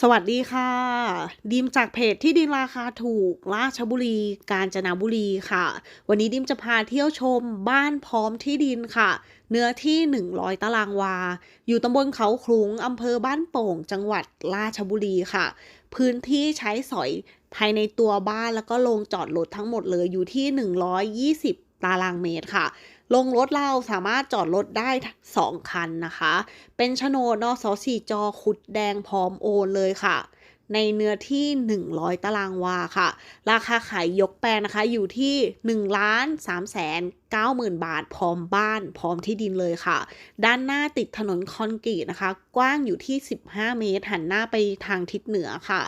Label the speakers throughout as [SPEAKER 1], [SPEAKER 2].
[SPEAKER 1] สวัสดีค่ะ ดิมจากเพจที่ดินราคาถูกราชบุรี กาญจนบุรีค่ะ วันนี้ดิมจะพาเที่ยวชมบ้านพร้อมที่ดินค่ะ เนื้อที่ 100 ตารางวา อยู่ตำบลเขาขลุงอำเภอบ้านโป่ง จังหวัดราชบุรีค่ะ พื้นที่ใช้สอยภายในตัวบ้านแล้วก็โรงจอดรถทั้งหมดเลยอยู่ที่ 120 ตารางเมตรค่ะ ลงรถเราสามารถจอดรถได้ 2 คันนะคะ เป็นโฉนดนสสี่จอขุดแดงพร้อมโอนเลยค่ะ ในเนื้อที่ 100 ตารางวาค่ะ ราคาขายยกแปลงนะคะอยู่ที่1ล้าน3แสน9หมื่นบาท พร้อมบ้าน พร้อมที่ดินเลยค่ะ ด้านหน้าติดถนนคอนกรีตนะคะ กว้างอยู่ที่ 15 เมตรหันหน้าไปทางทิศเหนือค่ะ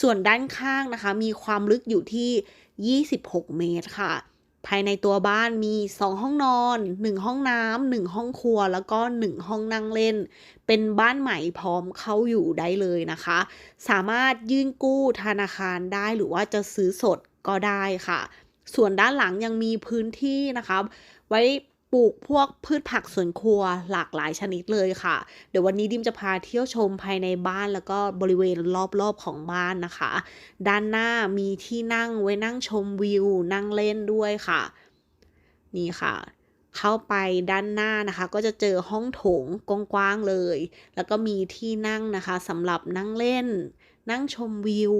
[SPEAKER 1] ส่วนด้านข้างนะคะ มีความลึกอยู่ที่ 26 เมตรค่ะ ภายในตัวบ้านมี 2 ห้องนอน 1 ห้องน้ำ1ห้องครัว แล้วก็ 1 ห้องนั่งเล่น เป็นบ้านใหม่พร้อมเข้าอยู่ได้เลยนะคะ สามารถยื่นกู้ธนาคารได้หรือว่าจะซื้อสดก็ได้ค่ะ ส่วนด้านหลังยังมีพื้นที่นะคะ ไว้ ปลูกพวกพืชผักสวนครัวหลากหลายชนิดเลยค่ะ เดี๋ยววันนี้ดิมจะพาเที่ยวชมภายในบ้านแล้วก็บริเวณรอบๆของบ้านนะคะ ด้านหน้ามีที่นั่งไว้นั่งชมวิว นั่งเล่นด้วยค่ะ นี่ค่ะ เข้าไปด้านหน้านะคะ ก็จะเจอห้องโถงกว้างๆเลย แล้วก็มีที่นั่งนะคะสำหรับนั่งเล่น นั่งชมวิว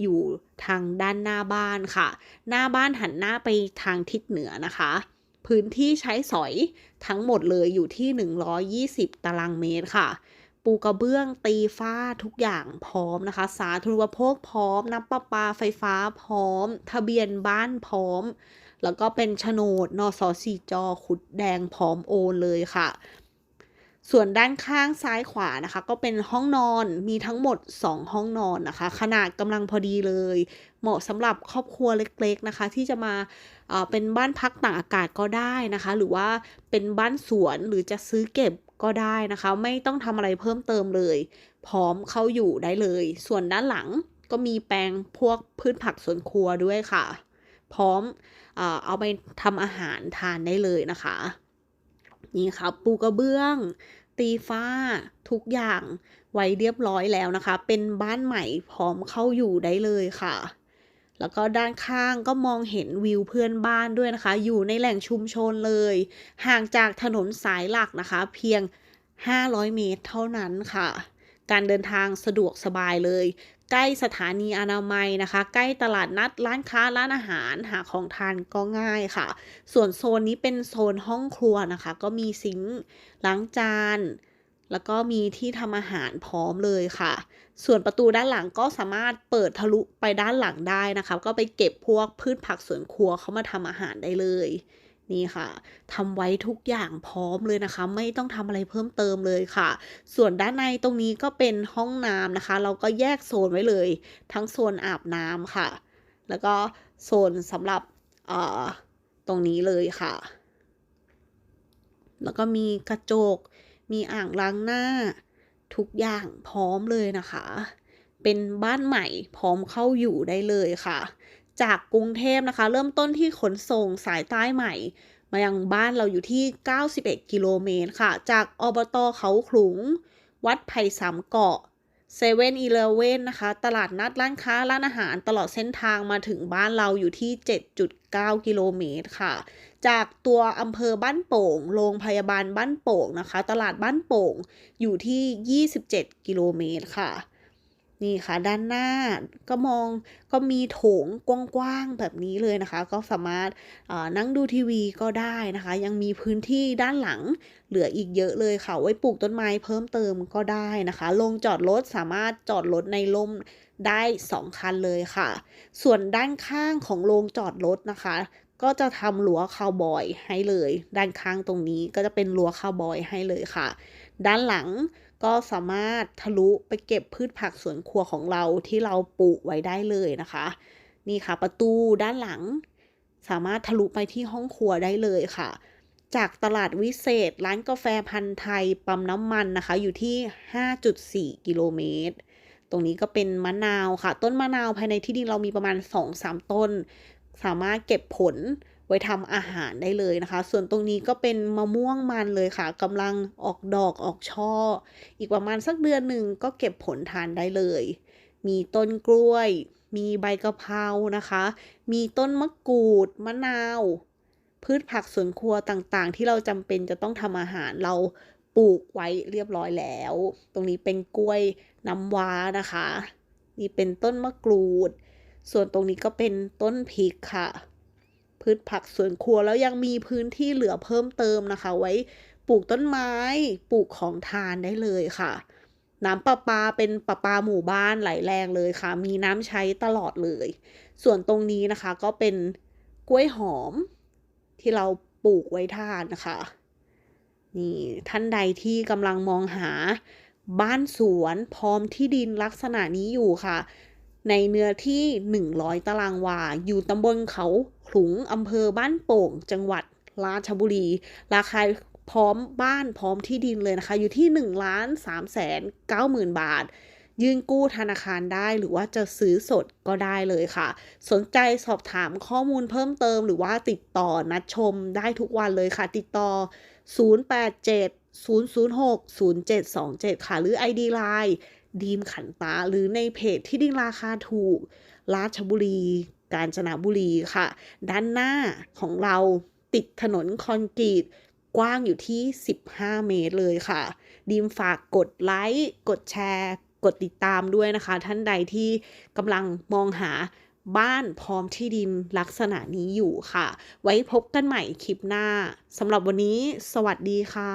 [SPEAKER 1] อยู่ทางด้านหน้าบ้านค่ะ หน้าบ้านหันหน้าไปทางทิศเหนือนะคะ พื้นที่ใช้สอยทั้งหมดเลยอยู่ที่ 120 ตารางเมตรค่ะ ปูกระเบื้องตีฝ้าทุกอย่างพร้อมนะคะ สาธารณูปโภคพร้อม น้ำประปาไฟฟ้าพร้อม ทะเบียนบ้านพร้อม แล้วก็เป็นโฉนดนสสีจอขุดแดงพร้อมโอนเลยค่ะ ส่วนด้านข้างซ้ายขวานะคะ ก็เป็นห้องนอนมีทั้งหมด 2 ห้องนอนนะคะ ขนาดกำลังพอดีเลย เหมาะสำหรับครอบครัวเล็กๆนะคะ ที่จะมาเอ่อเป็นบ้านพักต่างอากาศก็ได้นะคะ หรือว่าเป็นบ้านสวนหรือจะซื้อเก็บก็ได้นะคะ ไม่ต้องทำอะไรเพิ่มเติมเลย พร้อมเข้าอยู่ได้เลย ส่วนด้านหลังก็มีแปลงพวกพืชผักสวนครัวด้วยค่ะ พร้อมเอาไปทำอาหารทานได้เลยนะคะ นี่ค่ะปูกระเบื้อง ตีฝ้า ทุกอย่างไว้เรียบร้อยแล้วนะคะ เป็นบ้านใหม่พร้อมเข้าอยู่ได้เลยค่ะ แล้วก็ด้านข้างก็มองเห็นวิวเพื่อนบ้านด้วยนะคะ อยู่ในแหล่งชุมชนเลย ห่างจากถนนสายหลักนะคะ เพียง 500 เมตรเท่านั้นค่ะ การเดินทางสะดวกสบายเลย ใกล้สถานีอนามัยนะคะ ใกล้ตลาดนัดร้านค้าร้านอาหารหาของทานก็ง่ายค่ะ ส่วนโซนนี้เป็นโซนห้องครัวนะคะ ก็มีซิงค์ล้างจาน แล้วก็มีที่ทำอาหารพร้อมเลยค่ะ ส่วนประตูด้านหลังก็สามารถเปิดทะลุไปด้านหลังได้นะคะ ก็ไปเก็บพวกพืชผักสวนครัวเขามาทำอาหารได้เลย นี่ค่ะทำไว้ทุกอย่างพร้อมเลยนะคะ ไม่ต้องทำอะไรเพิ่มเติมเลยค่ะ ส่วนด้านในตรงนี้ก็เป็นห้องน้ำนะคะ เราก็แยกโซนไว้เลย ทั้งโซนอาบน้ำค่ะ แล้วก็โซนสำหรับเอ่อตรงนี้เลยค่ะ แล้วก็มีกระจก มีอ่างล้างหน้า ทุกอย่างพร้อมเลยนะคะ เป็นบ้านใหม่พร้อมเข้าอยู่ได้เลยค่ะ จากกรุงเทพนะคะ เริ่มต้นที่ขนส่งสายใต้ใหม่ มายังบ้านเราอยู่ที่ 91 กิโลเมตรค่ะ จากอบตเขาขลุง วัดไผ่สามเกาะเซเว่นอีเลเว่นนะคะ ตลาดนัดร้านค้าร้านอาหารตลอดเส้นทางมาถึงบ้านเราอยู่ที่ 7.9 กิโลเมตรค่ะ จากตัวอำเภอบ้านโป่ง โรงพยาบาลบ้านโป่งนะคะ ตลาดบ้านโป่งอยู่ที่ 27 กิโลเมตรค่ะ นี่ค่ะ ด้านหน้าก็มองก็มีโถงกว้างๆแบบนี้เลยนะคะ ก็สามารถนั่งดูทีวีก็ได้นะคะ ยังมีพื้นที่ด้านหลังเหลืออีกเยอะเลยค่ะ ไว้ปลูกต้นไม้เพิ่มเติมก็ได้นะคะลงจอดรถสามารถจอดรถในร่มได้ 2 คันเลยค่ะ ส่วนด้านข้างของโรงจอดรถนะคะก็จะทำรั้วคาวบอยให้เลย ด้านข้างตรงนี้ก็จะเป็นรั้วคาวบอยให้เลยค่ะ ด้านหลัง ก็สามารถทะลุไปเก็บพืชผักสวนครัวของเราที่เราปลูกไว้ได้เลยนะคะ นี่ค่ะประตูด้านหลัง สามารถทะลุไปที่ห้องครัวได้เลยค่ะ จากตลาดวิเศษ ร้านกาแฟพันธ์ไทยปั๊มน้ำมันนะคะ อยู่ที่ 5.4 กิโลเมตรตรงนี้ก็เป็นมะนาวค่ะ ต้นมะนาวภายในที่ดินเรามีประมาณ 2-3 ต้น สามารถเก็บผล ว้ทำอาหารได้เลยนะคะ ส่วนตรงนี้ก็เป็นมะม่วงมันเลยค่ะกำลังออกดอกออกช่อ อีกประมาณสักเดือนหนึ่งก็เก็บผลทานได้เลย มีต้นกล้วย มีใบกะเพรานะคะ มีต้นมะกรูดมะนาว พืชผักสวนครัวต่างๆ ที่เราจำเป็นจะต้องทำอาหารเราปลูกไว้เรียบร้อยแล้ว ตรงนี้เป็นกล้วยน้ำว้านะคะ นี่เป็นต้นมะกรูด ส่วนตรงนี้ก็เป็นต้นพริกค่ะ พืชผักสวนครัวแล้วยังมีพื้นที่เหลือเพิ่มเติมนะคะ ไว้ปลูกต้นไม้ ปลูกของทานได้เลยค่ะ น้ำประปาเป็นประปาหมู่บ้านไหลแรงเลยค่ะ มีน้ำใช้ตลอดเลย ส่วนตรงนี้นะคะก็เป็นกล้วยหอมที่เราปลูกไว้ทานนะคะนี่ท่านใดที่กำลังมองหาบ้านสวนพร้อมที่ดินลักษณะนี้อยู่ค่ะ ในเนื้อที่ 100 ตารางวา อยู่ตำบลเขา ขลุงอำเภอบ้านโป่ง จังหวัดราชบุรี ราคาพร้อมบ้านพร้อมที่ดินเลยนะคะ อยู่ที่ 1 ล้าน3แสน9หมื่นบาท ยื่นกู้ธนาคารได้หรือว่าจะซื้อสดก็ได้เลยค่ะ สนใจสอบถามข้อมูลเพิ่มเติมหรือว่าติดต่อนัดชมได้ทุกวันเลยค่ะ ติดต่อ 087 006 0727 ค่ะ หรือ ID Line ดีมขันตา หรือในเพจที่ดินราคาถูก ราชบุรี กาญจนบุรีค่ะ ด้านหน้าของเราติดถนนคอนกรีตกว้างอยู่ที่ 15 เมตรเลยค่ะ ดีมฝากกดไลค์กดแชร์ กดติดตามด้วยนะคะ ท่านใดที่กำลังมองหาบ้านพร้อมที่ดินลักษณะนี้อยู่ค่ะ ไว้พบกันใหม่คลิปหน้าสำหรับวันนี้ สวัสดีค่ะ